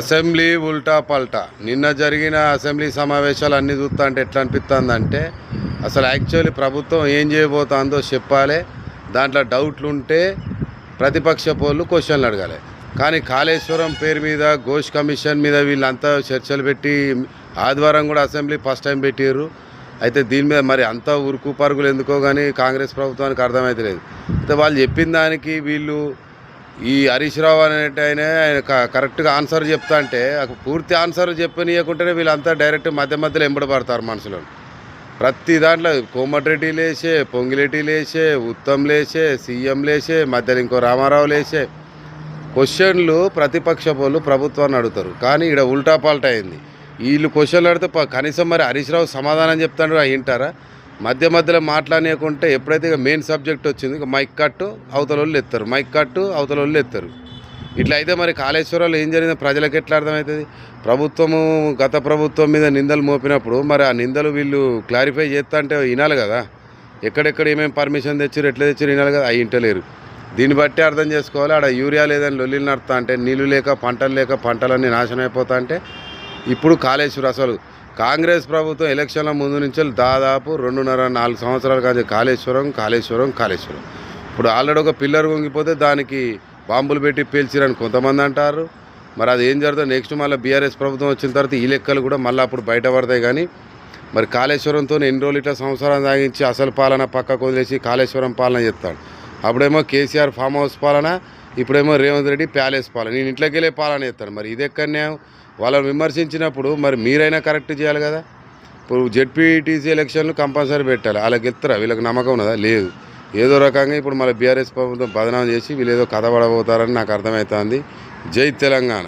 Assembly ఉల్టా పల్టా. నిన్న జరిగిన అసెంబ్లీ సమావేశాలు అన్నీ చూస్తా అంటే ఎట్లా అనిపిస్తుంది అసలు యాక్చువల్లీ ప్రభుత్వం ఏం చేయబోతుందో చెప్పాలి. దాంట్లో డౌట్లు ఉంటే ప్రతిపక్ష పోళ్ళు క్వశ్చన్లు అడగాలి. కానీ కాళేశ్వరం పేరు మీద ఘోష్ కమిషన్ మీద వీళ్ళంతా చర్చలు పెట్టి ఆదివారం కూడా అసెంబ్లీ ఫస్ట్ టైం పెట్టారు అయితే దీని మీద మరి అంత ఉరుకు పరుగులు ఎందుకో కానీ కాంగ్రెస్ ప్రభుత్వానికి అర్థమైతలేదు. అయితే వాళ్ళు చెప్పిన దానికి వీళ్ళు ఈ హరీష్ రావు అనేట ఆయన ఆయన క- కరెక్ట్గా ఆన్సర్ చెప్తా అంటే ఆ పూర్తి ఆన్సర్ చెప్పనీయకుంటేనే వీళ్ళంతా డైరెక్ట్ మధ్య మధ్యలో ఎంబడబడతారు మనుషులను ప్రతి దాంట్లో కోమటిరెడ్డి లేచే పొంగిరెడ్డి లేచే ఉత్తమ్ లేచే సీఎం లేచే మధ్యలో ఇంకో రామారావు లేచే క్వశ్చన్లు ప్రతిపక్ష వాళ్ళు ప్రభుత్వాన్ని అడుగుతారు. కానీ ఇక్కడ ఉల్టా పాల్టా అయింది. వీళ్ళు క్వశ్చన్లు అడిగితే కనీసం మరి హరీష్ రావు సమాధానం చెప్తాడు వింటారా? మధ్య మధ్యలో మాట్లాడనీయకుంటే ఎప్పుడైతే ఇక మెయిన్ సబ్జెక్ట్ వచ్చింది ఇక మైక్ కట్టు అవతల వాళ్ళు ఎత్తారు. మైక్ కట్టు అవతల వాళ్ళు ఎత్తారు. ఇట్లా అయితే మరి కాళేశ్వరంలో ఏం జరిగిందో ప్రజలకు ఎట్లా అర్థమవుతుంది? ప్రభుత్వము గత ప్రభుత్వం మీద నిందలు మోపినప్పుడు మరి ఆ నిందలు వీళ్ళు క్లారిఫై చేస్తా అంటే వినాలి కదా. ఎక్కడెక్కడ ఏమేమి పర్మిషన్ తెచ్చారు ఎట్లా తెచ్చారు వినాలి కదా. అవి ఇంటలేరు. దీన్ని బట్టి అర్థం చేసుకోవాలి. ఆడ యూరియా లేదని లొల్లిలు నడుతా అంటే నీళ్ళు లేక పంటలు లేక పంటలన్నీ నాశనం అయిపోతా అంటే ఇప్పుడు కాళేశ్వరం అసలు కాంగ్రెస్ ప్రభుత్వం ఎలక్షన్ల ముందు నుంచి దాదాపు రెండున్నర నాలుగు సంవత్సరాల కాదు కాళేశ్వరం కాళేశ్వరం కాళేశ్వరం. ఇప్పుడు ఆల్రెడీ ఒక పిల్లర్ వంగిపోతే దానికి బాంబులు పెట్టి పేల్చిరని కొంతమంది అంటారు. మరి అది ఏం జరుగుతుంది నెక్స్ట్ మళ్ళీ బీఆర్ఎస్ ప్రభుత్వం వచ్చిన తర్వాత ఈ లెక్కలు కూడా మళ్ళీ అప్పుడు బయటపడతాయి కానీ మరి కాళేశ్వరంతో ఎన్ని రోజులు ఇట్లా సంవత్సరం సాగించి అసలు పాలన పక్కకు వదిలేసి కాళేశ్వరం పాలన చెప్తాడు అప్పుడేమో కేసీఆర్ ఫామ్ హౌస్ పాలన ఇప్పుడేమో రేవంత్ రెడ్డి ప్యాలెస్ పాలన. నేను ఇంట్లోకి వెళ్ళే పాలన చేస్తాను. మరి ఇది ఎక్కడ న్యాయం? వాళ్ళని విమర్శించినప్పుడు మరి మీరైనా కరెక్ట్ చేయాలి కదా? ఇప్పుడు జెడ్పీటీసీ ఎలక్షన్లు కంపల్సరీ పెట్టాలి. వాళ్ళకి ఎత్తరా? వీళ్ళకి నమ్మకం ఉన్నదా? లేదు. ఏదో రకంగా ఇప్పుడు మళ్ళీ బీఆర్ఎస్ ప్రభుత్వం బదనాం చేసి వీళ్ళు ఏదో కథ పడబోతారని నాకు అర్థమవుతుంది జై తెలంగాణ.